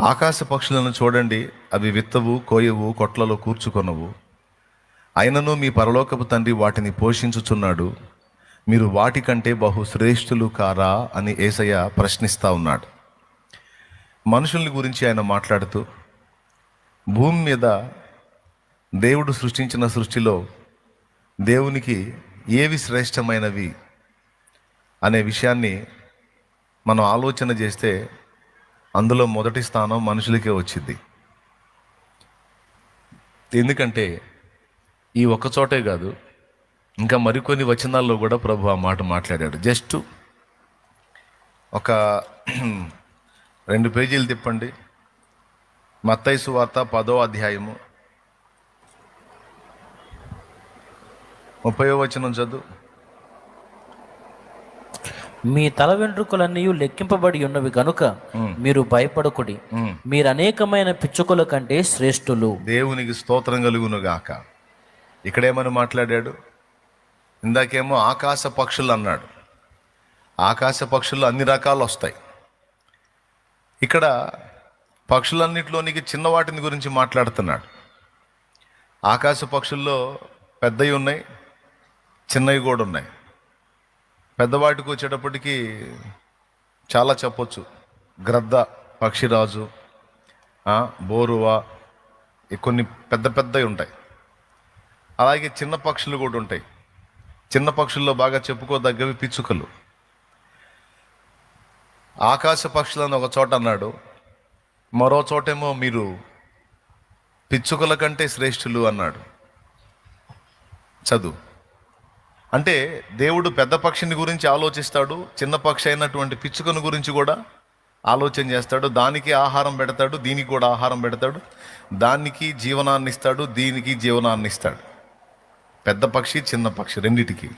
ఆకాశ పక్షులను చూడండి అవి విత్తవు కోయవు కొట్లలో కూర్చుకొనవు. అయినను మీ పరలోకపు తండ్రి వాటిని పోషించుచున్నాడు. మీరు వాటికంటే బహు శ్రేష్ఠులు కారా అని ఏసయ్య ప్రశ్నిస్తా ఉన్నాడు. మనుషుల్ని గురించి ఆయన మాట్లాడుతూ భూమి మీద దేవుడు సృష్టించిన సృష్టిలో దేవునికి ఏవి శ్రేష్టమైనవి అనే విషయాన్ని మనం ఆలోచన చేస్తే అందులో మొదటి స్థానం మనుషులకే వచ్చింది. ఎందుకంటే ఈ ఒక్క చోటే కాదు ఇంకా మరికొన్ని వచనాల్లో కూడా ప్రభు ఆ మాట మాట్లాడాడు. జస్ట్ ఒక రెండు పేజీలు తిప్పండి. మత్తైసు వార్త పదో అధ్యాయము. ముప్పయో వచనం చదువు. మీ తల వెంట్రుకలన్నీ లెక్కింపబడి ఉన్నవి గనుక మీరు భయపడకుడి. మీరు అనేకమైన పిచ్చుకల కంటే శ్రేష్ఠులు. దేవునికి స్తోత్రం కలుగును గాక ఇక్కడేమని మాట్లాడాడు? ఇందాకేమో ఆకాశ పక్షులు అన్నాడు. ఆకాశ పక్షులు అన్ని రకాలు వస్తాయి. ఇక్కడ పక్షులన్నిటిలోనికి చిన్న వాటిని గురించి మాట్లాడుతున్నాడు. ఆకాశ పక్షుల్లో పెద్దవి ఉన్నాయి చిన్నవి కూడా ఉన్నాయి. పెద్దవాటికి వచ్చేటప్పటికి చాలా చెప్పొచ్చు. గ్రద్ద పక్షిరాజు బోరువా ఈ కొన్ని పెద్ద పెద్దవి ఉంటాయి. అలాగే చిన్న పక్షులు కూడా ఉంటాయి. చిన్న పక్షుల్లో బాగా చెప్పుకోదగ్గవి పిచ్చుకలు. ఆకాశ పక్షులను ఒక చోట అన్నాడు. మరో చోటేమో మీరు పిచ్చుకల కంటే శ్రేష్ఠులు అన్నాడు. చదువు. అంటే దేవుడు పెద్ద పక్షిని గురించి ఆలోచిస్తాడు చిన్న పక్షి అయినటువంటి పిచ్చుకను గురించి కూడా ఆలోచన చేస్తాడు దానికి ఆహారం పెడతాడు దీనికి కూడా ఆహారం పెడతాడు దానికి జీవనాన్ని ఇస్తాడు దీనికి జీవనాన్ని ఇస్తాడు. పెద్ద పక్షి చిన్న పక్షి రెండిటికి.